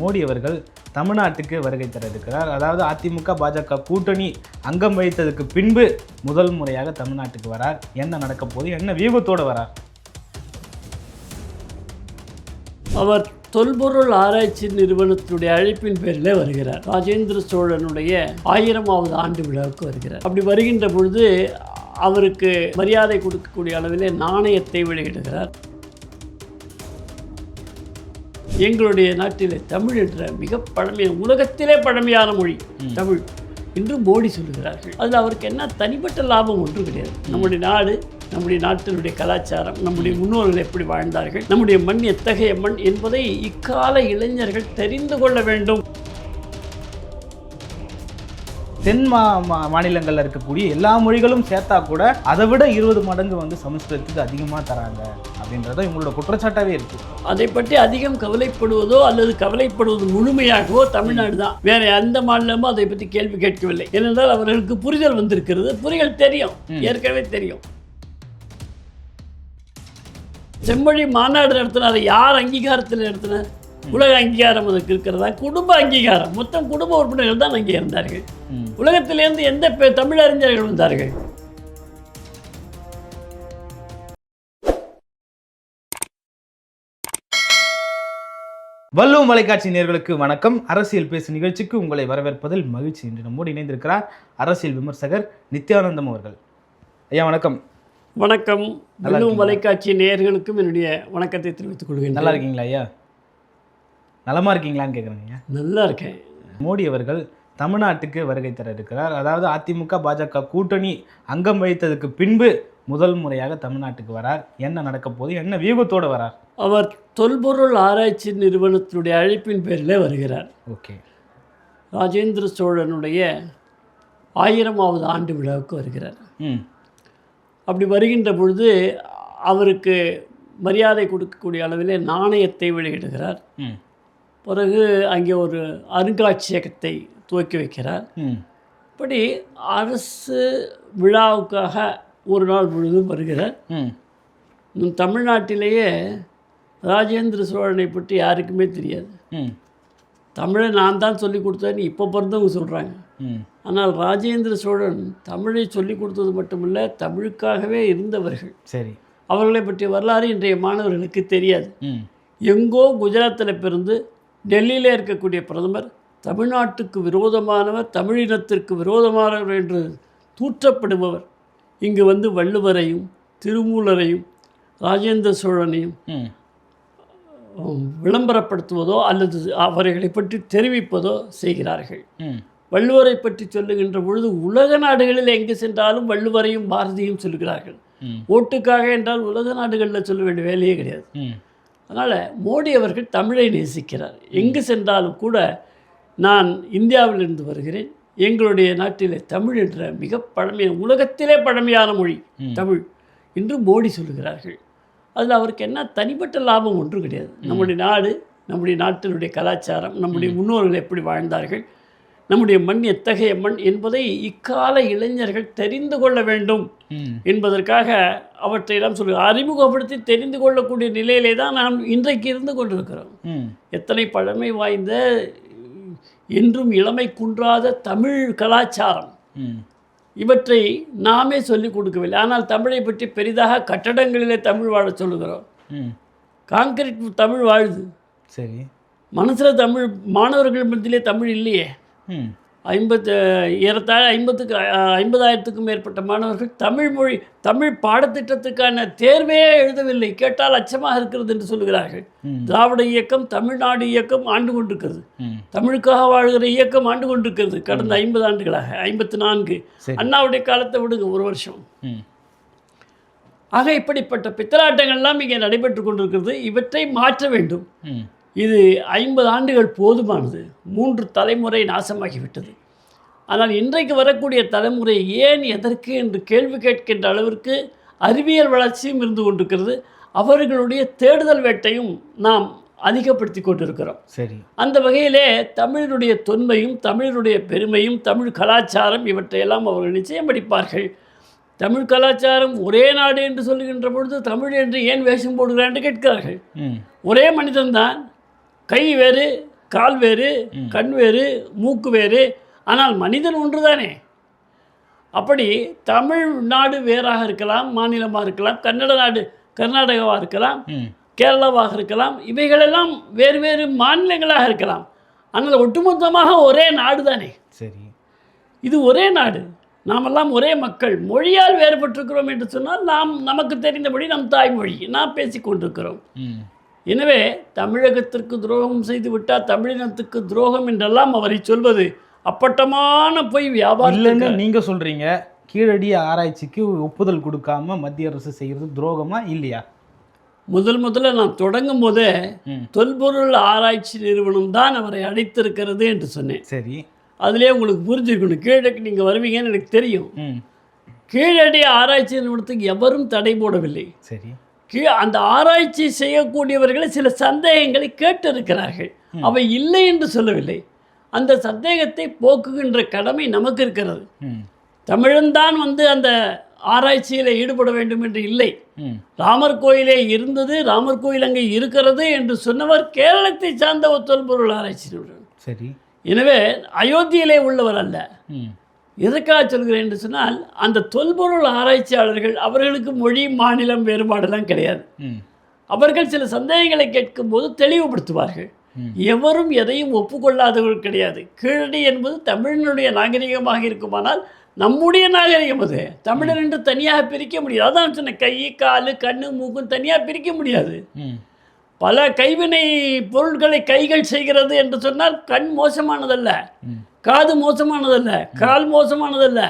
மோடி அவர்கள் தமிழ்நாட்டுக்கு வருகை தர இருக்கிறார் அதாவது அதிமுக பாஜக கூட்டணி அங்கம் வைத்ததுக்கு பின்பு முதல் முறையாக தமிழ்நாட்டுக்கு வரார். என்ன நடக்க போகுது? என்ன வியூகத்தோடு வரார்? அவர் தொல்பொருள் ஆராய்ச்சி நிறுவனத்தினுடைய அழைப்பின் பேரில் வருகிறார். ராஜேந்திர சோழனுடைய ஆயிரமாவது ஆண்டு விழாவுக்கு வருகிறார். அப்படி வருகின்ற பொழுது அவருக்கு மரியாதை கொடுக்கக்கூடிய அளவிலே நாணயத்தை வெளியிடுகிறார். எங்களுடைய நாட்டிலே தமிழ் என்ற மிக பழமையான உலகத்திலே பழமையான மொழி தமிழ். என்று மோடி சொல்லுகிறார்கள் அதில் அவருக்கு என்ன தனிப்பட்ட லாபம் ஒன்றும் கிடையாது. நம்முடைய நாடு நம்முடைய நாட்டினுடைய கலாச்சாரம் நம்முடைய முன்னோர்கள் எப்படி வாழ்ந்தார்கள் நம்முடைய மண் எத்தகைய மண் என்பதை இக்கால இளைஞர்கள் தெரிந்து கொள்ள வேண்டும். தென் மா மாநிலங்கள்ல இருக்கக்கூடிய எல்லா மொழிகளும் சேர்த்தா கூட அதை விட இருபது மடங்கு வந்து சமஸ்கிருதத்துக்கு அதிகமாக தராங்க அப்படின்றத இவங்களோட குற்றச்சாட்டாவே இருக்கு. அதை பற்றி அதிகம் கவலைப்படுவதோ அல்லது கவலைப்படுவது முழுமையாகவோ தமிழ்நாடு தான். வேற எந்த மாநிலமும் அதை பற்றி கேள்வி கேட்கவில்லை. ஏனென்றால் அவர்களுக்கு புரிதல் வந்திருக்கிறது. புரிதல் தெரியும். ஏற்கனவே தெரியும். செம்மொழி மாநாடு நடத்தினார். யார் அங்கீகாரத்தில் நடத்தினார்? உலக அங்கீகாரம் அதுக்கு இருக்கிறதா? குடும்ப அங்கீகாரம். மொத்தம் குடும்ப உறுப்பினர்கள் தான் அங்கே இருந்தார்கள். உலகத்திலிருந்து எந்த தமிழறிஞர்கள் வந்தார்கள்? வள்ளுவம் வலைக்காட்சி நேர்களுக்கு வணக்கம். அரசியல் பேசு நிகழ்ச்சிக்கு உங்களை வரவேற்பதில் மகிழ்ச்சி என்று நம்மோடு இணைந்திருக்கிறார் அரசியல் விமர்சகர் நித்யானந்தம் அவர்கள். ஐயா வணக்கம். வணக்கம். வெள்ளும் வலைக்காட்சி நேயர்களுக்கும் என்னுடைய வணக்கத்தை தெரிவித்துக் கொள்கிறேன் நல்லா இருக்கீங்களா ஐயா? நலமா இருக்கீங்களான்னு கேட்குறேங்க நல்லா இருக்கேன். மோடி அவர்கள் தமிழ்நாட்டுக்கு வருகை தர இருக்கிறார் அதாவது அதிமுக பாஜக கூட்டணி அங்கம் வகித்ததுக்கு பின்பு முதல் முறையாக தமிழ்நாட்டுக்கு வரார். என்ன நடக்க போகுது? என்ன வியூகத்தோடு வரார்? அவர் தொல்பொருள் ஆராய்ச்சி நிறுவனத்தினுடைய அழைப்பின் பேரில் வருகிறார். ஓகே. ராஜேந்திர சோழனுடைய ஆயிரமாவது ஆண்டு விழாவுக்கு வருகிறார். ம். அப்படி வருகின்ற பொழுது அவருக்கு மரியாதை கொடுக்கக்கூடிய அளவிலே நாணயத்தை வெளியிடுகிறார். ம். பிறகு அங்கே ஒரு அருங்காட்சியகத்தை துவக்கி வைக்கிறார். இப்படி அரசு விழாவுக்காக ஒரு நாள் முழுவதும் வருகிறார். நம் தமிழ்நாட்டிலேயே ராஜேந்திர சோழனை பற்றி யாருக்குமே தெரியாது. தமிழை நான் தான் சொல்லி கொடுத்தேன்னு இப்போ பிறந்தவங்க சொல்கிறாங்க ஆனால் ராஜேந்திர சோழன் தமிழை சொல்லி கொடுத்தது மட்டுமல்ல தமிழுக்காகவே இருந்தவர்கள். சரி. அவர்களை பற்றிய வரலாறு இன்றைய மாணவர்களுக்கு தெரியாது. எங்கோ குஜராத்தில் பிறந்து டெல்லியில் இருக்கக்கூடிய பிரதமர் தமிழ்நாட்டுக்கு விரோதமானவர் தமிழினத்திற்கு விரோதமானவர் என்று தூற்றப்படுபவர். இங்கு வந்து வள்ளுவரையும் திருமூலரையும் ராஜேந்திர சோழனையும் விளம்பரப்படுத்துவதோ அல்லது அவர்களை பற்றி தெரிவிப்பதோ செய்கிறார்கள். வள்ளுவரை பற்றி சொல்லுகின்ற பொழுது உலக நாடுகளில் எங்கு சென்றாலும் வள்ளுவரையும் பாரதியும் சொல்கிறார்கள் ஓட்டுக்காக என்றால் உலக நாடுகளில் சொல்ல வேண்டிய வேலையே கிடையாது. அதனால் மோடி அவர்கள் தமிழை நேசிக்கிறார். எங்கு சென்றாலும் கூட நான் இந்தியாவிலிருந்து வருகிறேன். எங்களுடைய நாட்டிலே தமிழ் என்ற மிக பழமையான உலகத்திலே பழமையான மொழி தமிழ் என்று மோடி சொல்லுகிறார்கள். அதில் அவருக்கு என்ன தனிப்பட்ட லாபம் ஒன்றும் கிடையாது. நம்முடைய நாடு நம்முடைய நாட்டினுடைய கலாச்சாரம் நம்முடைய முன்னோர்கள் எப்படி வாழ்ந்தார்கள் நம்முடைய மண் எத்தகைய மண் என்பதை இக்கால இளைஞர்கள் தெரிந்து கொள்ள வேண்டும். என்பதற்காக அவற்றையெல்லாம் சொல்லு அறிமுகப்படுத்தி தெரிந்து கொள்ளக்கூடிய நிலையிலே தான் நாம் இன்றைக்கு இருந்து கொண்டிருக்கிறோம். எத்தனை பழமை வாய்ந்த என்றும் இளமை குன்றாத தமிழ் கலாச்சாரம். இவற்றை நாமே சொல்லிக் கொடுக்கவில்லை. ஆனால் தமிழை பற்றி பெரிதாக கட்டடங்களிலே தமிழ் வாழச் சொல்லுகிறோம். ம். காங்கிரீட் தமிழ் வாழுது. சரி. மனசில் தமிழ் மாணவர்கள் மத்தியிலே தமிழ் இல்லையே. ஐம்பத்து ஏறத்தாழ ஐம்பத்துக்கு ஐம்பதாயிரத்துக்கும் மேற்பட்ட மாணவர்கள் தமிழ் மொழி தமிழ் பாடத்திட்டத்துக்கான தேர்வே எழுதவில்லை. கேட்டால் அச்சமாக இருக்கிறது என்று சொல்கிறார்கள். திராவிட இயக்கம் தமிழ்நாடு இயக்கம் ஆண்டு கொண்டிருக்கிறது. தமிழுக்காக வாழ்கிற இயக்கம் ஆண்டு கொண்டிருக்கிறது. கடந்த ஐம்பது ஆண்டுகளாக ஐம்பத்து நான்கு. அண்ணாவுடைய காலத்தை விடுங்க ஒரு வருஷம். ஆக இப்படிப்பட்ட பித்தலாட்டங்கள்லாம் இங்கே நடைபெற்று கொண்டிருக்கிறது. இவற்றை மாற்ற வேண்டும். இது ஐம்பது ஆண்டுகள் போதுமானது. மூன்று தலைமுறை நாசமாகிவிட்டது. ஆனால் இன்றைக்கு வரக்கூடிய தலைமுறை ஏன் எதற்கு என்று கேள்வி கேட்கின்ற அளவிற்கு அறிவியல் வளர்ச்சியும் இருந்து கொண்டிருக்கிறது. அவர்களுடைய தேடுதல் வேட்டையும் நாம் அதிகப்படுத்தி கொண்டிருக்கிறோம். சரி. அந்த வகையிலே தமிழினுடைய தொன்மையும் தமிழினுடைய பெருமையும் தமிழ் கலாச்சாரம் இவற்றையெல்லாம் அவர்கள் நிச்சயம் படிப்பார்கள். தமிழ் கலாச்சாரம் ஒரே நாடு என்று சொல்லுகின்ற பொழுது தமிழ் என்று ஏன் வேஷம் போடுகிறார் என்று கேட்கிறார்கள். ஒரே மனிதன்தான் கை வேறு கால் வேறு கண் வேறு மூக்கு வேறு. ஆனால் மனிதன் ஒன்றுதானே? அப்படி தமிழ்நாடு வேறாக இருக்கலாம் மாநிலமாக இருக்கலாம் கன்னட நாடு கர்நாடகாவாக இருக்கலாம் கேரளாவாக இருக்கலாம் இவைகளெல்லாம் வேறு வேறு மாநிலங்களாக இருக்கலாம். ஆனால் ஒட்டுமொத்தமாக ஒரே நாடு தானே சரி. இது ஒரே நாடு. நாமெல்லாம் ஒரே மக்கள். மொழியால் வேறுபட்டிருக்கிறோம் என்று சொன்னால் நாம் நமக்கு தெரிந்தபடி நம் தாய்மொழி. நாம் பேசிக் கொண்டிருக்கிறோம் ம். எனவே தமிழகத்திற்கு துரோகம் செய்து விட்டால் தமிழினத்துக்கு துரோகம் என்றெல்லாம் அவரை சொல்வது. அப்பட்டமான பொய் வியாபாரம் இல்லைன்னு நீங்க சொல்றீங்க. கீழடி ஆராய்ச்சிக்கு ஒப்புதல் கொடுக்காம மத்திய அரசு செய்யறது துரோகமா இல்லையா? முதல் முதல்ல நான் தொடங்கும் போதே தொல்பொருள் ஆராய்ச்சி நிறுவனம் தான் அவரை அழைத்திருக்கிறது என்று சொன்னேன். சரி. அதிலே உங்களுக்கு புரிஞ்சுக்கணும். கீழக்கு நீங்கள் வருவீங்கன்னு எனக்கு தெரியும். கீழடி ஆராய்ச்சி நிறுவனத்துக்கு எவரும் தடை போடவில்லை. சரி. கீ அந்த ஆராய்ச்சி செய்யக்கூடியவர்களை சில சந்தேகங்களை கேட்டிருக்கிறார்கள். அவை இல்லை என்று சொல்லவில்லை. அந்த சந்தேகத்தை போக்குகின்ற கடமை நமக்கு இருக்கிறது. தமிழன்தான் வந்து அந்த ஆராய்ச்சியில் ஈடுபட வேண்டும் என்று இல்லை. ராமர் கோயிலே இருந்தது ராமர் கோயில் அங்கே இருக்கிறது என்று சொன்னவர் கேரளத்தை சார்ந்த ஒரு தொல்பொருள் ஆராய்ச்சி சரி. எனவே அயோத்தியிலே உள்ளவர் அல்ல. எதற்காக சொல்கிறேன் என்று சொன்னால் அந்த தொல்பொருள் ஆராய்ச்சியாளர்கள் அவர்களுக்கு மொழி மாநிலம் வேறுபாடெல்லாம் கிடையாது. அவர்கள் சில சந்தேகங்களை கேட்கும்போது தெளிவுபடுத்துவார்கள். ம். எவரும் எதையும் ஒப்புக்கொள்ளாதவர்கள் கிடையாது. கீழடி என்பது தமிழனுடைய நாகரிகமாக இருக்குமானால் நம்முடைய நாகரிகம் அது. தமிழன் என்று தனியாக பிரிக்க முடியாது. அதான் சொன்னேன் கை கால் கண்ணு மூக்கும் தனியாக பிரிக்க முடியாது. பல கைவினை பொருட்களை கைகள் செய்கிறது என்று சொன்னால் கண் மோசமானதல்ல காது மோசமானதல்ல கால் மோசமானதல்ல.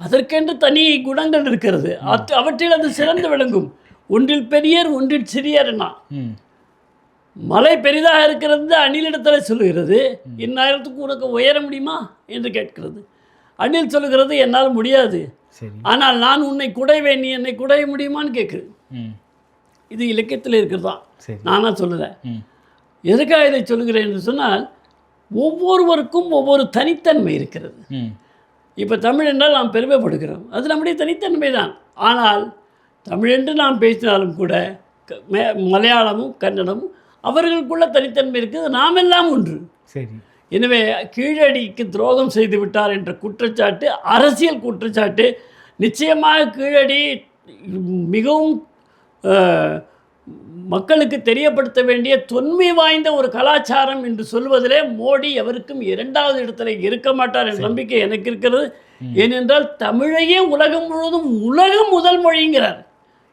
அதற்கென்று தனி குணங்கள் இருக்கிறது. அத் அவற்றில் அது சிறந்து விளங்கும். ஒன்றில் பெரியர் ஒன்றில் சிறியர்னா மலை பெரிதாக இருக்கிறது அணிலிடத்தில் சொல்லுகிறது. இந்நேரத்துக்கு உனக்கு உயர முடியுமா? என்று கேட்கிறது. அணில் சொல்லுகிறது என்னால் முடியாது. ஆனால் நான் உன்னை குடைவேன் நீ என்னை குடைய முடியுமான்னு கேட்குது இது இலக்கியத்தில் இருக்கிறது? நானாக சொல்லலை எதுக்காக இதை சொல்லுகிறேன் என்று சொன்னால் ஒவ்வொருவருக்கும் ஒவ்வொரு தனித்தன்மை இருக்கிறது. இப்போ தமிழ் என்றால் நாம் பெருமைப்படுகிறோம். அது நம்முடைய தனித்தன்மை தான் ஆனால் தமிழ் என்று நாம் பேசினாலும் கூட க- மே- மலையாளமும் கன்னடமும் அவர்களுக்குள்ள தனித்தன்மை இருக்குது. நாம் எல்லாம் ஒன்று. சரி. எனவே கீழடிக்கு துரோகம் செய்து விட்டார் என்ற குற்றச்சாட்டு அரசியல் குற்றச்சாட்டு நிச்சயமாக கீழடி மிகவும் மக்களுக்கு தெரியப்படுத்த வேண்டிய தொன்மை வாய்ந்த ஒரு கலாச்சாரம் என்று சொல்வதிலே மோடி எவருக்கும் இரண்டாவது இடத்துல இருக்க மாட்டார் என்ற நம்பிக்கை எனக்கு இருக்கிறது. ஏனென்றால் தமிழையே உலகம் முழுவதும் உலக முதல் மொழிங்கிறார்.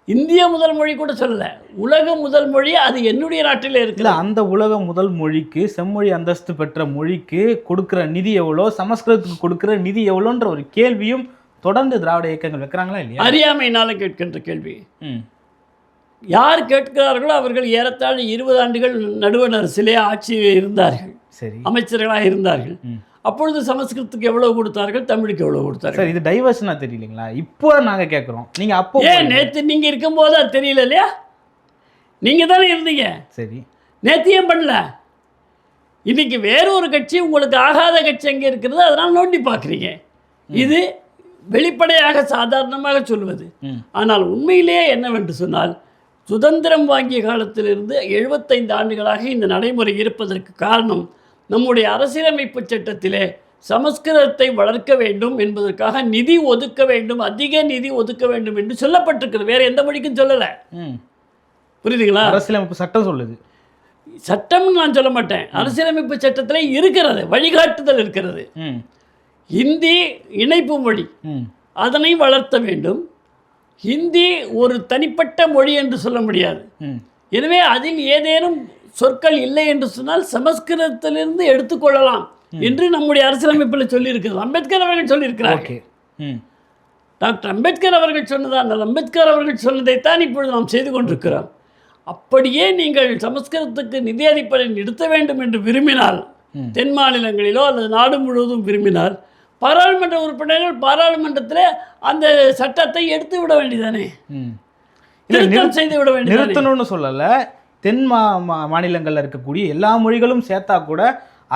இந்திய முதல் மொழி கூட சொல்லல. உலக முதல் மொழி அது என்னுடைய நாட்டிலே இருக்குது அந்த உலக முதல் மொழிக்கு செம்மொழி அந்தஸ்து பெற்ற மொழிக்கு கொடுக்கிற நிதி எவ்வளோ சமஸ்கிருதத்துக்கு கொடுக்கிற நிதி எவ்வளோன்ற ஒரு கேள்வியும் தொடர்ந்து திராவிட இயக்கங்கள் வைக்கிறாங்களா இல்லையா? அறியாமையினால கேட்கின்ற கேள்வி. யார் கேட்கிறார்களோ அவர்கள் ஏறத்தாழ இருபது ஆண்டுகள் நடுவண் அரசிலே ஆட்சி இருந்தார்கள். சரி. அமைச்சர்களாக இருந்தார்கள். அப்பொழுது சமஸ்கிருதத்துக்கு எவ்வளவு கொடுத்தார்கள்? தமிழுக்கு எவ்வளவு கொடுத்தார்கள்? சார் இது டைவர்ஷனா தெரியலீங்களா? இப்போ நாங்க கேட்குறோம் நீங்க அப்போ ஏன் நேற்று நீங்கள் இருக்கும்போது அது தெரியல இல்லையா? நீங்கள் தானே இருந்தீங்க. சரி. நேற்று ஏன் பண்ணல? இன்னைக்கு வேற ஒரு கட்சி உங்களுக்கு ஆகாத கட்சி அங்கே இருக்கிறது அதனால் நோண்டி பார்க்குறீங்க. இது வெளிப்படையாக சாதாரணமாக சொல்வது. ஆனால் உண்மையிலேயே என்னவென்று சொன்னால் சுதந்திரம் வாங்கிய காலத்திலிருந்து எழுபத்தைந்து ஆண்டுகளாக இந்த நடைமுறை இருப்பதற்கு காரணம் நம்முடைய அரசியலமைப்பு சட்டத்திலே சமஸ்கிருதத்தை வளர்க்க வேண்டும் என்பதற்காக நிதி ஒதுக்க வேண்டும் அதிக நிதி ஒதுக்க வேண்டும் என்று சொல்லப்பட்டிருக்கிறது. வேற எந்த மொழிக்கும் சொல்லலை. புரியுதுங்களா? அரசியலமைப்பு சட்டம் சொல்லுது. சட்டம்னு நான் சொல்ல மாட்டேன். அரசியலமைப்பு சட்டத்திலே இருக்கிறது வழிகாட்டுதல் இருக்கிறது. ம். ஹிந்தி இணைப்பு மொழி. அதனை வளர்த்த வேண்டும். ஹிந்தி ஒரு தனிப்பட்ட மொழி என்று சொல்ல முடியாது. எனவே அதில் ஏதேனும் சொற்கள் இல்லை என்று சொன்னால் சமஸ்கிருதத்திலிருந்து எடுத்துக்கொள்ளலாம் என்று நம்முடைய அரசியலமைப்பில் சொல்லியிருக்கிறது. அம்பேத்கர் அவர்கள் ம். டாக்டர் அம்பேத்கர் அவர்கள் சொன்னதா? அந்த அம்பேத்கர் அவர்கள் சொன்னதைத்தான் இப்பொழுது நாம் செய்து கொண்டிருக்கிறோம். அப்படியே நீங்கள் சமஸ்கிருதத்துக்கு நிதி அடிப்படை நிறுத்த வேண்டும் என்று விரும்பினால். தென் மாநிலங்களிலோ அல்லது நாடு முழுவதும் விரும்பினால் பாராளுமன்ற உறுப்பினர்கள் பாராளுமன்றத்தில் அந்த சட்டத்தை எடுத்து விட வேண்டியதானே? திருத்தம் செய்து விட வேண்டியதானே? நிறுத்தணும்னு சொல்லலை. தென் மா மாநிலங்கள்ல இருக்கக்கூடிய எல்லா மொழிகளும் சேர்த்தா கூட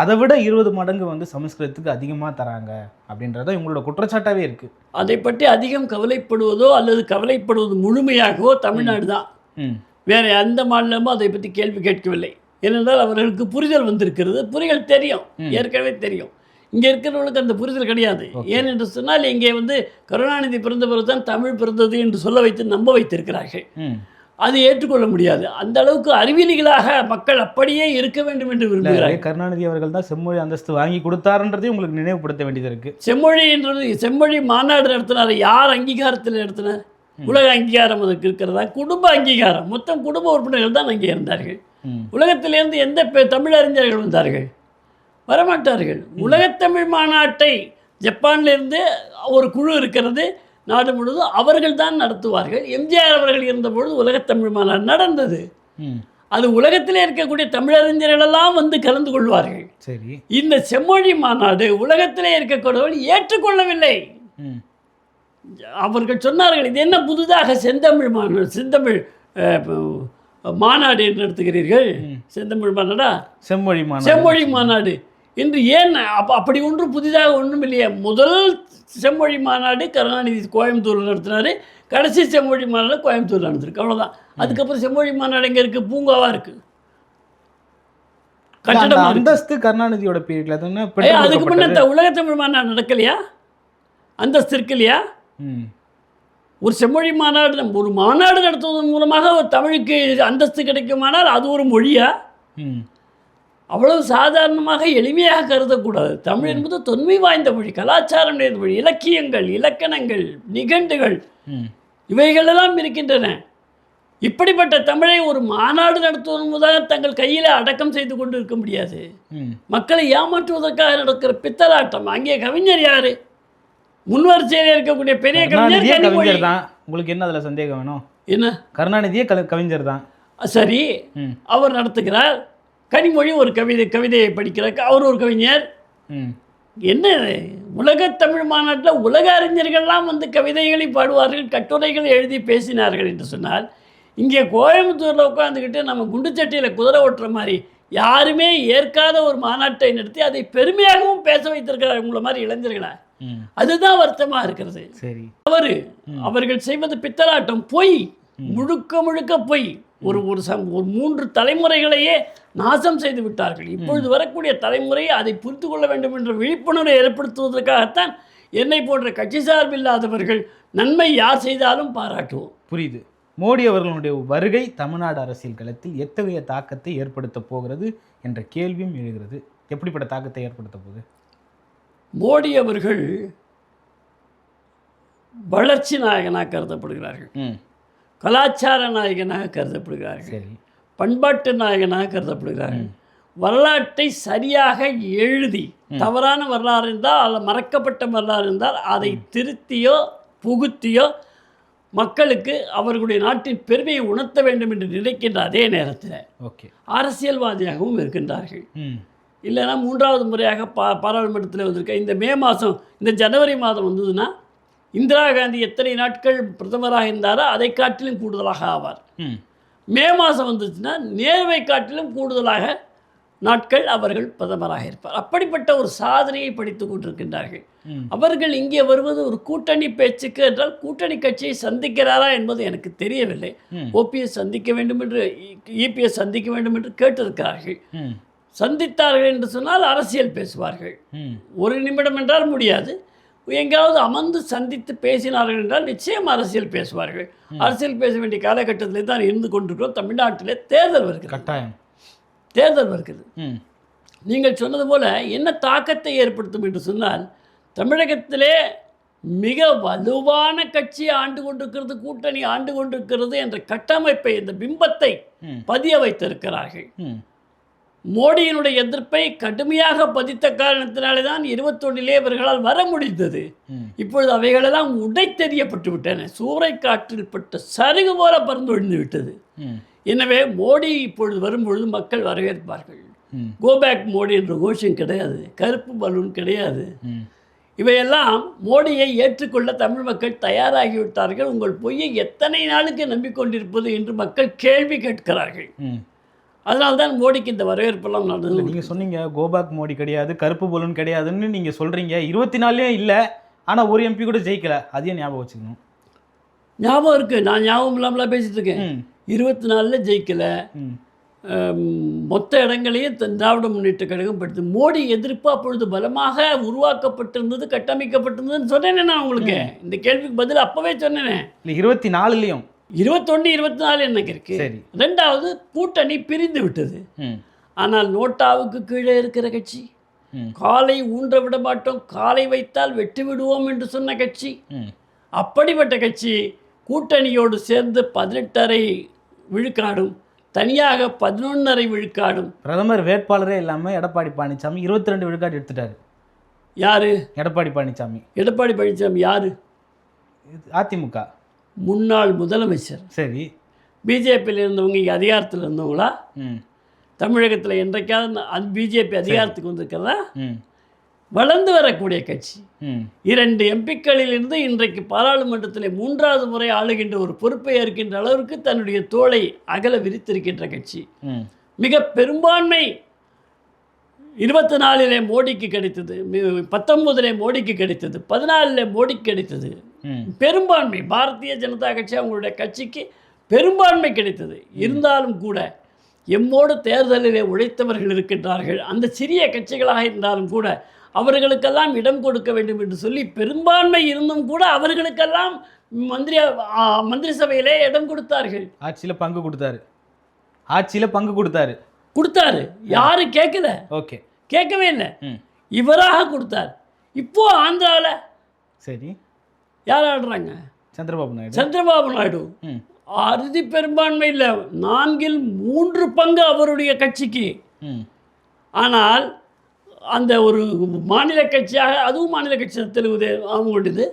அதை விட இருபது மடங்கு வந்து சமஸ்கிருதத்துக்கு அதிகமாக தராங்க அப்படின்றத இவங்களோட குற்றச்சாட்டாவே இருக்கு. அதை பற்றி அதிகம் கவலைப்படுவதோ அல்லது கவலைப்படுவது முழுமையாகவோ தமிழ்நாடு தான். வேறு எந்த மாநிலமும் அதை பற்றி கேள்வி கேட்கவில்லை. ஏனென்றால் அவர்களுக்கு புரிதல் வந்திருக்கிறது. புரிதல் தெரியும். ஏற்கனவே தெரியும். இங்கே இருக்கிறவர்களுக்கு அந்த புரிதல் கிடையாது. ஏன் என்று சொன்னால் இங்கே வந்து கருணாநிதி பிறந்த பிறகு தான் தமிழ் பிறந்தது என்று சொல்ல வைத்து நம்ப வைத்திருக்கிறார்கள். அது ஏற்றுக்கொள்ள முடியாது. அந்த அளவுக்கு அறிவிலிகளாக மக்கள் அப்படியே இருக்க வேண்டும் என்று இல்ல, விரும்புகிறார்கள். கருணாநிதி அவர்கள் தான் செம்மொழி அந்தஸ்து வாங்கி கொடுத்தாருன்றதையும் உங்களுக்கு நினைவுபடுத்த வேண்டியது இருக்கு. செம்மொழி என்றது செம்மொழி மாநாடு நடத்தினார். யார் அங்கீகாரத்தில் நடத்தினார் உலக அங்கீகாரம் அதுக்கு இருக்கிறதா? குடும்ப அங்கீகாரம். மொத்தம் குடும்ப உறுப்பினர்கள் தான் அங்கே இருந்தார்கள். உலகத்திலிருந்து எந்த தமிழறிஞர்கள் வந்தார்கள்? வரமாட்டார்கள். உலகத்தமிழ் மாநாட்டை ஜப்பானிலிருந்து ஒரு குழு இருக்கிறது. நாடு முழுவதும் அவர்கள் தான் நடத்துவார்கள். எம்ஜிஆர் அவர்கள் இருந்தபொழுது உலகத்தமிழ் மாநாடு நடந்தது. அது உலகத்திலே இருக்கக்கூடிய தமிழறிஞர்களெல்லாம் வந்து கலந்து கொள்வார்கள். சரி. இந்த செம்மொழி மாநாடு உலகத்திலே இருக்கக்கூடியவர்கள் ஏற்றுக்கொள்ளவில்லை. அவர்கள் சொன்னார்கள் இது என்ன புதிதாக செந்தமிழ் மாநாடு செந்தமிழ் மாநாடு என்று நடத்துகிறீர்கள் செந்தமிழ் மாநாடா? செம்மொழி மாநாடு. செம்மொழி மாநாடு. இன்று ஏன் அப்ப அப்படி ஒன்றும் புதிதாக ஒன்றும் இல்லையே. முதல் செம்மொழி மாநாடு கருணாநிதி கோயம்புத்தூரில் நடத்தினார். கடைசி செம்மொழி மாநாடு கோயம்புத்தூரில் நடந்திருக்கு. அவ்வளோதான் அதுக்கப்புறம் செம்மொழி மாநாடு எங்கே இருக்குது பூங்காவாக இருக்குது கட்டடமா. அந்தஸ்து கருணாநிதியோட பீரியட்ல அதுக்கு முன்ன இந்த உலகத்தமிழ் மாநாடு நடக்கலையா? அந்தஸ்து இருக்கு இல்லையா? ஒரு செம்மொழி மாநாடு ஒரு மாநாடு நடத்துவதன் மூலமாக ஒரு தமிழுக்கு அந்தஸ்து கிடைக்குமானால் அது ஒரு மொழியா? அவ்வளவு சாதாரணமாக எளிமையாக கருதக்கூடாது. தமிழ் என்பது தொன்மை வாய்ந்த மொழி கலாச்சாரம் நிறைந்த மொழி இலக்கியங்கள் இலக்கணங்கள் நிகண்டுகள் இவைகளெல்லாம் இருக்கின்றன. இப்படிப்பட்ட தமிழை ஒரு மாநாடு நடத்துவதன் மூலமாக தங்கள் கையில் அடக்கம் செய்து கொண்டு இருக்க முடியாது மக்களை ஏமாற்றுவதற்காக நடக்கிற பித்தலாட்டம். அங்கே கவிஞர் யாரு? முன்வரிசையில் இருக்கக்கூடிய பெரிய கவிஞர் கவிஞர் தான். உங்களுக்கு என்ன அதுல சந்தேகம் வேணும்? என்ன? கருணாநிதியே கவிஞர் தான். சரி. அவர் நடத்துகிறார். கனிமொழி ஒரு கவிதை கவிதையை படிக்கிறார். அவர் ஒரு கவிஞர். என்ன இது? உலகத் தமிழ் மாநாட்டில் உலக அறிஞர்கள்லாம் வந்து கவிதைகளை பாடுவார்கள் கட்டுரைகள் எழுதி பேசினார்கள் என்று சொன்னால் இங்கே கோயம்புத்தூரில் உட்காந்துக்கிட்டு நம்ம குண்டுச்சட்டியில் குதிரை ஓட்டுற மாதிரி யாருமே ஏற்காத ஒரு மாநாட்டை நடத்தி அதை பெருமையாகவும் பேச வைத்திருக்கிறார் உங்களை மாதிரி இளைஞர்களை? அதுதான் வருத்தமாக இருக்கிறது. சரி. தவறு. அவர்கள் செய்வது பித்தலாட்டம். பொய். முழுக்க முழுக்க பொய். ஒரு ஒரு சம் ஒரு மூன்று தலைமுறைகளையே நாசம் செய்து விட்டார்கள். இப்பொழுது வரக்கூடிய தலைமுறை அதை புரிந்து கொள்ள வேண்டும் என்ற விழிப்புணர்வை ஏற்படுத்துவதற்காகத்தான் என்னை போன்ற கட்சி சார்பில்லாதவர்கள் நன்மை யார் செய்தாலும் பாராட்டுவோம். புரியுது. மோடி அவர்களுடைய வருகை தமிழ்நாடு அரசியல் களத்தில் எத்தகைய தாக்கத்தை ஏற்படுத்த போகிறது என்ற கேள்வியும் எழுகிறது. எப்படிப்பட்ட தாக்கத்தை ஏற்படுத்த போகுது? மோடி அவர்கள் வளர்ச்சி நாயகனாக கருதப்படுகிறார்கள். கலாச்சார நாயகனாக கருதப்படுகிறார்கள். பண்பாட்டு நாயகனாக கருதப்படுகிறார்கள். வரலாற்றை சரியாக எழுதி தவறான வரலாறு இருந்தால் அல்ல மறக்கப்பட்ட வரலாறு இருந்தால் அதை திருத்தியோ புகுத்தியோ மக்களுக்கு அவர்களுடைய நாட்டின் பெருமையை உணர்த்த வேண்டும் என்று நினைக்கின்ற அதே நேரத்தில் ஓகே. அரசியல்வாதியாகவும் இருக்கின்றார்கள். இல்லைன்னா மூன்றாவது முறையாக பா பாராளுமன்றத்தில் வந்திருக்க இந்த மே மாதம் இந்த ஜனவரி மாதம் வந்ததுன்னா இந்திரா காந்தி எத்தனை நாட்கள் பிரதமராக இருந்தாரோ அதை காட்டிலும் கூடுதலாக ஆவார். ம். மாதம் வந்துச்சுன்னா நேருவை காட்டிலும் கூடுதலாக நாட்கள் அவர்கள் பிரதமராக இருப்பார். அப்படிப்பட்ட ஒரு சாதனையை படித்து கொண்டிருக்கின்றார்கள். அவர்கள் இங்கே வருவது ஒரு கூட்டணி பேச்சுக்கு என்றால் கூட்டணி கட்சியை சந்திக்கிறாரா என்பது எனக்கு தெரியவில்லை. ஓபிஎஸ் சந்திக்க வேண்டும் என்று இபிஎஸ் சந்திக்க வேண்டும் என்று கேட்டிருக்கிறார்கள். சந்தித்தார்கள் என்று சொன்னால் அரசியல் பேசுவார்கள். ஒரு நிமிடம் என்றால் முடியாது. எங்காவது அமர்ந்து சந்தித்து பேசினார்கள் என்றால் நிச்சயம் அரசியல் பேசுவார்கள். அரசியல் பேச வேண்டிய காலகட்டத்திலே தான் இருந்து கொண்டிருக்கிறோம். தமிழ்நாட்டிலே தேர்தல் வருகிறது. கட்டாயம். தேர்தல் வருகிறது. நீங்கள் சொன்னது போல என்ன தாக்கத்தை ஏற்படுத்தும் என்று சொன்னால் தமிழகத்திலே மிக வலுவான கட்சி ஆண்டு கொண்டிருக்கிறது கூட்டணி ஆண்டு கொண்டிருக்கிறது என்ற கட்டமைப்பை இந்த பிம்பத்தை பதிய வைத்திருக்கிறார்கள். மோடியினுடைய எதிர்ப்பை கடுமையாக பதித்த காரணத்தினாலே தான் இருபத்தொன்னிலே இவர்களால் வர முடிந்தது. இப்பொழுது அவைகளெல்லாம் உடைத்தெறியப்பட்டு விட்டன சூறைக்காற்றில் பட்ட சருகு போல பறந்து விழுந்து விட்டது. எனவே மோடி இப்பொழுது வரும்பொழுது மக்கள் வரவேற்பார்கள். கோபேக் மோடி என்ற கோஷம் கிடையாது. கருப்பு பலூன் கிடையாது. இவையெல்லாம் மோடியை ஏற்றுக்கொள்ள தமிழ் மக்கள் தயாராகிவிட்டார்கள். உங்கள் பொய்யை எத்தனை நாளுக்கு நம்பிக்கொண்டிருப்பது என்று மக்கள் கேள்வி கேட்கிறார்கள். அதனால்தான் மோடிக்கு இந்த வரவேற்பெல்லாம் நடந்தது. நீங்கள் சொன்னீங்க கோபாக் மோடி கிடையாது கருப்பு பலூன் கிடையாதுன்னு நீங்கள் சொல்கிறீங்க இருபத்தி நாலுலேயும் இல்லை ஆனால் ஒரு எம்பி கூட ஜெயிக்கல. அதையும் ஞாபகம் வச்சுக்கணும்? ஞாபகம் இருக்கு. நான் ஞாபகம் இல்லாமலாம் பேசிட்டு இருக்கேன். இருபத்தி நாலில் ஜெயிக்கல. மொத்த இடங்களையும் திராவிட முன்னேற்ற கழகம் படுத்து மோடி எதிர்ப்பு அப்பொழுது பலமாக உருவாக்கப்பட்டிருந்தது கட்டமைக்கப்பட்டிருந்ததுன்னு சொன்னேனே நான் உங்களுக்கு. இந்த கேள்விக்கு பதில் அப்போவே சொன்னேனே. இல்லை இருபத்தி நாலுலேயும் இருபத்தொன்று இருபத்தி நாலு எனக்கு இருக்கு ரெண்டாவது கூட்டணி பிரிந்து விட்டது. ஆனால் நோட்டாவுக்கு கீழே இருக்கிற கட்சி காலை ஊன்ற விட மாட்டோம் காலை வைத்தால் வெட்டி விடுவோம் என்று சொன்ன கட்சி அப்படிப்பட்ட கட்சி கூட்டணியோடு சேர்ந்து பதினெட்டரை விழுக்காடும் தனியாக பதினொன்றரை விழுக்காடும். பிரதமர் வேட்பாளரே இல்லாமல் எடப்பாடி பழனிசாமி இருபத்தி ரெண்டு விழுக்காடு எடுத்துட்டாரு. யாரு? எடப்பாடி பழனிசாமி. எடப்பாடி பழனிசாமி யாரு? அதிமுக. முன்னாள் முதலமைச்சர். சரி. பிஜேபியில் இருந்தவங்க இங்கே அதிகாரத்தில் இருந்தவங்களா தமிழகத்தில் என்றைக்காவது அது பிஜேபி அதிகாரத்துக்கு வந்திருக்கிறதா? வளர்ந்து வரக்கூடிய கட்சி. இரண்டு எம்பிக்களிலிருந்து இன்றைக்கு பாராளுமன்றத்தில் மூன்றாவது முறை ஆளுகின்ற ஒரு பொறுப்பை ஏற்கின்ற அளவிற்கு தன்னுடைய தோளை அகல விரித்திருக்கின்ற கட்சி. மிக பெரும்பான்மை இருபத்தி நாலிலே மோடிக்கு கிடைத்தது பத்தொன்பதிலே மோடிக்கு கிடைத்தது பதினாலில் மோடிக்கு கிடைத்தது. பெரும்பான்மை பாரதிய ஜனதா கட்சி அவங்களுடைய கட்சிக்கு பெரும்பான்மை கிடைத்தது. இருந்தாலும் கூட எம்மோடு தேர்தலிலே உழைத்தவர்கள் இருக்கின்றார்கள். அந்த சிறிய கட்சிகளாக இருந்தாலும் கூட அவர்களுக்கெல்லாம் இடம் கொடுக்க வேண்டும் என்று சொல்லி பெரும்பான்மை இருந்தும் கூட அவர்களுக்கெல்லாம் மந்திரி மந்திரி சபையிலே இடம் கொடுத்தார்கள். ஆட்சியில் பங்கு கொடுத்தாரு. ஆட்சியில் பங்கு கொடுத்தாரு. கொடுத்தாரு. யாரும் கேட்கல ஓகே. கேட்கவே இல்லை. இவராக கொடுத்தார். இப்போ ஆந்திராவில் சரி. யார் ஆடுறாங்க? சந்திரபாபு நாயுடு. சந்திரபாபு நாயுடு. அறுதி பெரும்பான்மை இல்லை. நான்கில் மூன்று பங்கு அவருடைய கட்சிக்கு. ஆனால் அந்த ஒரு மாநில கட்சியாக அதுவும் மாநில கட்சி தெலுங்கு அவங்களுடையது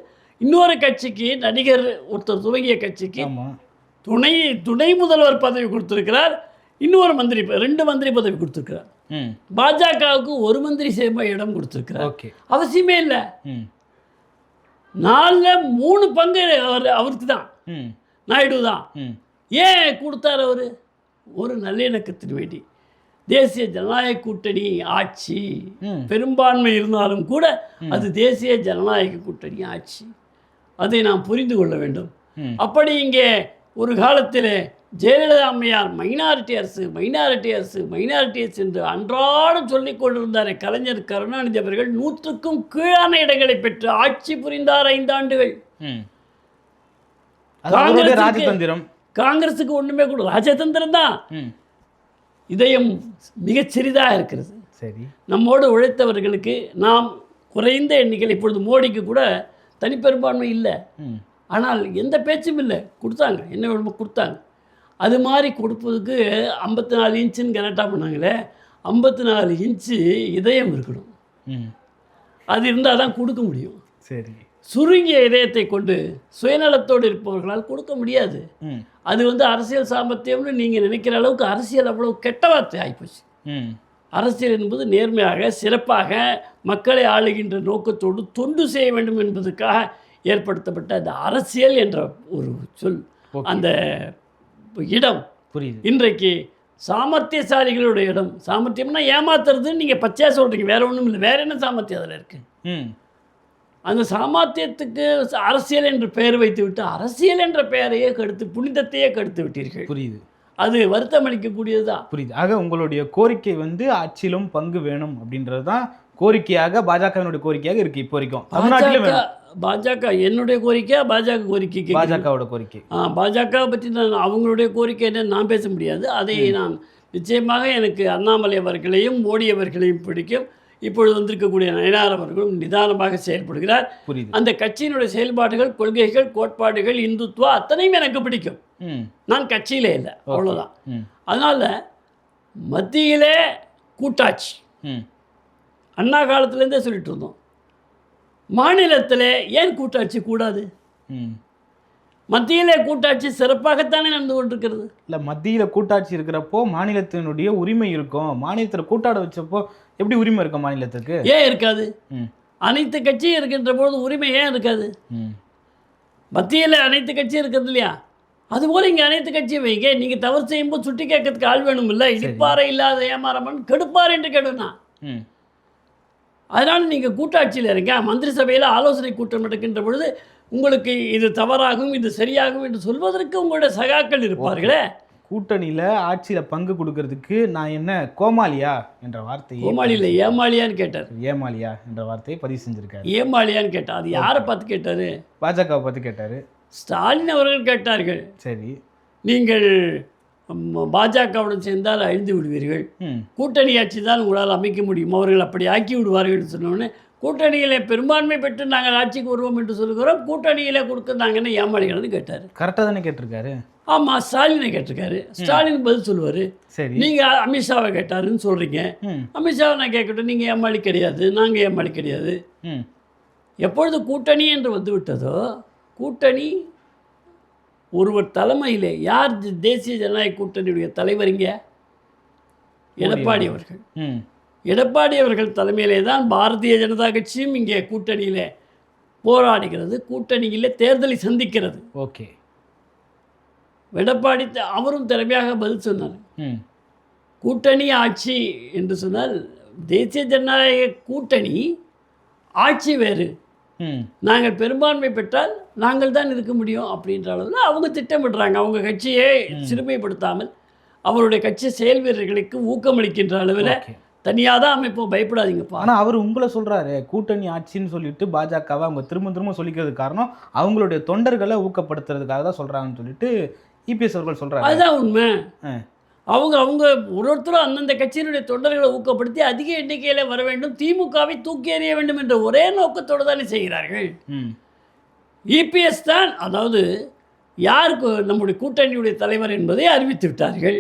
இன்னொரு கட்சிக்கு நடிகர் ஒருத்தர் துவங்கிய கட்சிக்கு துணை துணை முதல்வர் பதவி கொடுத்திருக்கிறார். இன்னொரு மந்திரி ரெண்டு மந்திரி பதவி கொடுத்திருக்கிறார். பாஜகவுக்கு ஒரு மந்திரி சேம இடம் கொடுத்திருக்கிறார். அவசியமே இல்லை. நாலில் மூணு பங்கு அவர் அவருக்கு தான் நாயுடு தான் ஏன் கொடுத்தார் அவர்? ஒரு நல்லிணக்கத்தின் வேண்டி. தேசிய ஜனநாயக கூட்டணி ஆட்சி. பெரும்பான்மை இருந்தாலும் கூட அது தேசிய ஜனநாயக கூட்டணி ஆட்சி. அதை நாம் புரிந்து கொள்ள வேண்டும். அப்படி இங்கே ஒரு காலத்தில் ஜெயலலிதா அம்மையார் மைனாரிட்டி அரசு மைனாரிட்டி அரசு மைனாரிட்டி அரசு என்று அன்றாடம் சொல்லிக் கொண்டிருந்தார் கலைஞர் கருணாநிதி அவர்கள். நூற்றுக்கும் கீழான இடங்களை பெற்று ஆட்சி புரிந்தார் ஐந்தாண்டுகள் ராஜதந்திரம். காங்கிரஸுக்கு ஒன்றுமே கூட ராஜதந்திரம் தான். இதயம் மிகச் சிறிதாக இருக்கிறது. சரி. நம்மோடு உழைத்தவர்களுக்கு நாம் குறைந்த எண்ணிக்கையில் இப்பொழுது மோடிக்கு கூட தனிப்பெரும்பான்மை இல்லை. ஆனால் எந்த பேச்சும் இல்லை. கொடுத்தாங்க. என்ன வேணுமோ கொடுத்தாங்க. அது மாதிரி கொடுப்பதுக்கு ஐம்பத்தி நாலு இன்ச்சுன்னு கரெக்டாக பண்ணாங்களே ஐம்பத்தி நாலு இன்ச்சு இதயம் இருக்கணும். அது இருந்தால் தான் கொடுக்க முடியும். சரி. சுருங்கிய இதயத்தை கொண்டு சுயநலத்தோடு இருப்பவர்களால் கொடுக்க முடியாது. அது வந்து அரசியல் சாமர்த்தியம்னு நீங்கள் நினைக்கிற அளவுக்கு அரசியல் அவ்வளோ கெட்ட வார்த்தை ஆகிப்போச்சு அரசியல் என்பது நேர்மையாக சிறப்பாக மக்களை ஆளுகின்ற நோக்கத்தோடு தொண்டு செய்ய வேண்டும் என்பதற்காக ஏற்படுத்தப்பட்ட அந்த அரசியல் என்ற ஒரு சொல். அந்த இடம். புரியுது. இன்றைக்கு சாமர்த்தியசாலிகளுடைய இடம். சாமர்த்தியம்னா ஏமாத்துறதுன்னு நீங்கள் பச்சையாக சொல்கிறீங்க வேற ஒன்றும் இல்லை. வேற என்ன சாமர்த்தியம் அதில் இருக்குது அந்த சாமர்த்தியத்துக்கு அரசியல் என்று பெயர் வைத்து விட்டு அரசியல் என்ற பெயரையே கெடுத்து புனிதத்தையே கெடுத்து விட்டீர்கள். புரியுது. அது வருத்தம் அளிக்கக்கூடியது புரியுது. ஆக உங்களுடைய கோரிக்கை வந்து ஆட்சியிலும் பங்கு வேணும் அப்படின்றது தான் கோரிக்கையாக பாஜகவினுடைய கோரிக்கையாக இருக்கு இப்போ வரைக்கும். தமிழ்நாட்டிலும் பாஜக என்னுடைய கோரிக்கையா பாஜக கோரிக்கை? பாஜகவோட கோரிக்கை. பாஜக பற்றி நான் அவங்களுடைய கோரிக்கை என்னன்னு நான் பேச முடியாது. அதை நான் நிச்சயமாக எனக்கு அண்ணாமலை அவர்களையும் மோடி அவர்களையும் பிடிக்கும். இப்பொழுது வந்திருக்கக்கூடிய நயனார் அவர்களும் நிதானமாக செயல்படுகிறார். அந்த கட்சியினுடைய செயல்பாடுகள் கொள்கைகள் கோட்பாடுகள் இந்துத்துவா அத்தனையும் எனக்கு பிடிக்கும். நான் கட்சியிலே இல்லை. அவ்வளோதான் அதனால் மத்தியிலே கூட்டாட்சி. அண்ணா காலத்துலேருந்தே சொல்லிட்டு இருந்தோம். மாநிலத்தில் ஏன் கூட்டாட்சி கூடாது? ம். மத்தியிலே கூட்டாட்சி சிறப்பாகத்தானே நடந்து கொண்டிருக்கிறது. இல்லை மத்தியில் கூட்டாட்சி இருக்கிறப்போ மாநிலத்தினுடைய உரிமை இருக்கும் மாநிலத்தில் கூட்டாட வச்சப்போ எப்படி உரிமை இருக்கும் மாநிலத்துக்கு? ஏன் இருக்காது? ம். அனைத்து கட்சியும் இருக்கின்ற பொழுது உரிமை ஏன் இருக்காது? ம். மத்தியில் அனைத்து கட்சியும் இருக்கிறது இல்லையா? அதுபோல் இங்கே அனைத்து கட்சியும் வைங்க. நீங்கள் தவறு செய்யும்போது சுட்டி கேட்கறதுக்கு ஆள் வேணும் இல்லை இடிப்பாறை இல்லாத ஏமாறமன் கெடுப்பார் என்று கெடுனா ம். அதனால் நீங்கள் கூட்டாட்சியில் இருங்க. மந்திரி சபையில் ஆலோசனை கூட்டம் நடக்கின்ற பொழுது உங்களுக்கு இது தவறாகும் இது சரியாகும் என்று சொல்வதற்கு உங்களுடைய சகாக்கள் இருப்பார்களே. கூட்டணியில ஆட்சியில பங்கு கொடுக்கறதுக்கு நான் என்ன கோமாளியா என்ற வார்த்தையை கோமாளியில் ஏமாளியான்னு கேட்டார். ஏமாளியா என்ற வார்த்தையை பதிவு செஞ்சிருக்காரு. ஏமாளியான்னு கேட்டார் அது யாரை பார்த்து கேட்டார்? பாஜகவை பத்தி கேட்டாரு. ஸ்டாலின் அவர்கள் கேட்டார்கள். சரி. நீங்கள் பாஜகவுடன் சேர்ந்தால் அழிந்து விடுவீர்கள். கூட்டணி ஆட்சி தான் உங்களால் அமைக்க முடியும். அவர்கள் அப்படி ஆக்கி விடுவார்கள் என்று சொன்னோடனே கூட்டணியிலே பெரும்பான்மை பெற்று நாங்கள் ஆட்சிக்கு வருவோம் என்று சொல்கிறோம் கூட்டணியிலே கொடுக்க நாங்கள் என்ன ஏமாளிகள்னு கேட்டார். கரெக்டாக தானே கேட்டிருக்காரு? ஆமாம் ஸ்டாலினை கேட்டிருக்காரு. ஸ்டாலின் பதில் சொல்லுவார். சரி. நீங்கள் அமித்ஷாவை கேட்டாருன்னு சொல்கிறீங்க அமித்ஷாவை நான் கேட்கட்டும் நீங்கள் ஏமாளி கிடையாது நாங்கள் ஏமாளி கிடையாது. எப்பொழுது கூட்டணி என்று வந்துவிட்டதோ கூட்டணி ஒருவர் தலைமையிலே யார் தேசிய ஜனநாயக கூட்டணியுடைய தலைவர் இங்கே எடப்பாடி அவர்கள். எடப்பாடி அவர்கள் தலைமையிலே தான் பாரதிய ஜனதா கட்சியும் இங்கே கூட்டணியிலே போராடுகிறது கூட்டணியிலே தேர்தலை சந்திக்கிறது. ஓகே. எடப்பாடி அவரும் திறமையாக பதில் சொன்னார். கூட்டணி ஆட்சி என்று சொன்னால் தேசிய ஜனநாயக கூட்டணி ஆட்சி வேறு. நாங்கள் பெரும்பான்மை பெற்றால் நாங்கள் தான் இருக்க முடியும் அப்படின்ற அளவில் அவங்க திட்டமிடுறாங்க. அவங்க கட்சியை சிறுமைப்படுத்தாமல் அவருடைய கட்சி செயல் வீரர்களுக்கு ஊக்கமளிக்கின்ற அளவில் தனியாக தான் அமைப்போம். பயப்படாதீங்கப்பா. ஆனா அவர் உங்களை சொல்றாரு. கூட்டணி ஆட்சின்னு சொல்லிட்டு பாஜகவை அவங்க திரும்ப திரும்ப சொல்லிக்கிறது காரணம் அவங்களுடைய தொண்டர்களை ஊக்கப்படுத்துறதுக்காக தான் சொல்றாங்கன்னு சொல்லிட்டு இபிஎஸ் அவர்கள் சொல்றாரு. அதுதான் உண்மை. அவங்க அவங்க ஒரு ஒருத்தரும் அந்தந்த கட்சியினுடைய தொண்டர்களை ஊக்கப்படுத்தி அதிக எண்ணிக்கையில் வர வேண்டும் திமுகவை தூக்கி எறிய வேண்டும் என்ற ஒரே நோக்கத்தோடு தானே செய்கிறார்கள். இபிஎஸ் தான் அதாவது யாருக்கு நம்முடைய கூட்டணியுடைய தலைவர் என்பதை அறிவித்து விட்டார்கள்.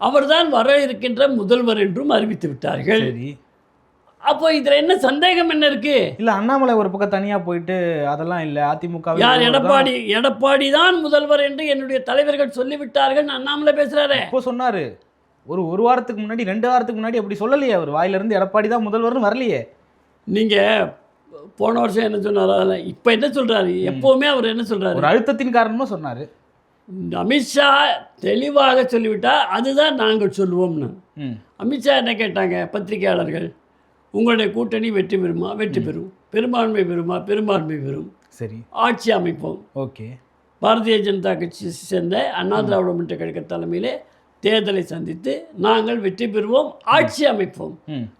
அவர்தான் வர இருக்கின்ற முதல்வர் என்றும் அறிவித்து விட்டார்கள். அப்போ இதுல என்ன சந்தேகம் என்ன இருக்கு? இல்ல அண்ணாமலை ஒரு பக்கம் தனியா போயிட்டு அதெல்லாம் இல்ல. அதிமுக யார் எடப்பாடி எடப்பாடி தான் முதல்வர் என்று என்னுடைய தலைவர்கள் சொல்லிவிட்டார்கள் அண்ணாமலை பேசுறாரு. இப்போ சொன்னாரு ஒரு ஒரு வாரத்துக்கு முன்னாடி ரெண்டு வாரத்துக்கு முன்னாடி அப்படி சொல்லலையே அவர். வாயில இருந்து எடப்பாடி தான் முதல்வர்னு வரலையே. நீங்க போன வருஷம் என்ன சொன்னார் அதெல்லாம் இப்போ என்ன சொல்றாரு? எப்பவுமே அவர் என்ன சொல்றாரு? ஒரு அழுத்தத்தின் காரணமா சொன்னாரு. அமித்ஷா தெளிவாக சொல்லிவிட்டார் அதுதான் நாங்கள் சொல்லுவோம்னு. அமித்ஷா என்ன கேட்டாங்க பத்திரிகையாளர்கள்? உங்களுடைய கூட்டணி வெற்றி பெறுமா? வெற்றி பெறும். பெரும்பான்மை பெறுமா? பெரும்பான்மை பெறும். சரி. ஆட்சி அமைப்போம். ஓகே. பாரதிய ஜனதா கட்சி சேர்ந்த அண்ணா திராவிட முன்னேற்ற கழக தலைமையிலே தேர்தலை சந்தித்து நாங்கள் வெற்றி பெறுவோம் ஆட்சி அமைப்போம்.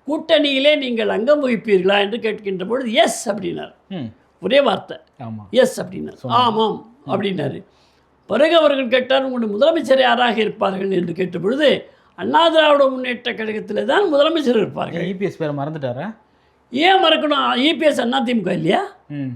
கூட்டணியிலே நீங்கள் அங்கம் வகிப்பீர்களா என்று கேட்கின்ற பொழுது எஸ் அப்படின்னார். ஒரே வார்த்தை. எஸ் அப்படின்னார். ஆமாம் அப்படின்னாரு. பிறகு அவர்கள் கேட்டார் உங்களுடைய முதலமைச்சர் யாராக இருப்பார்கள்? என்று கேட்ட பொழுது அண்ணா திராவிட முன்னேற்ற கழகத்தில் தான் முதலமைச்சர் இருப்பார்கள். இபிஎஸ் பேரை மறந்துட்டாரா? ஏன் மறக்கணும்? இபிஎஸ் அண்ணா திமுக இல்லையா? ம்.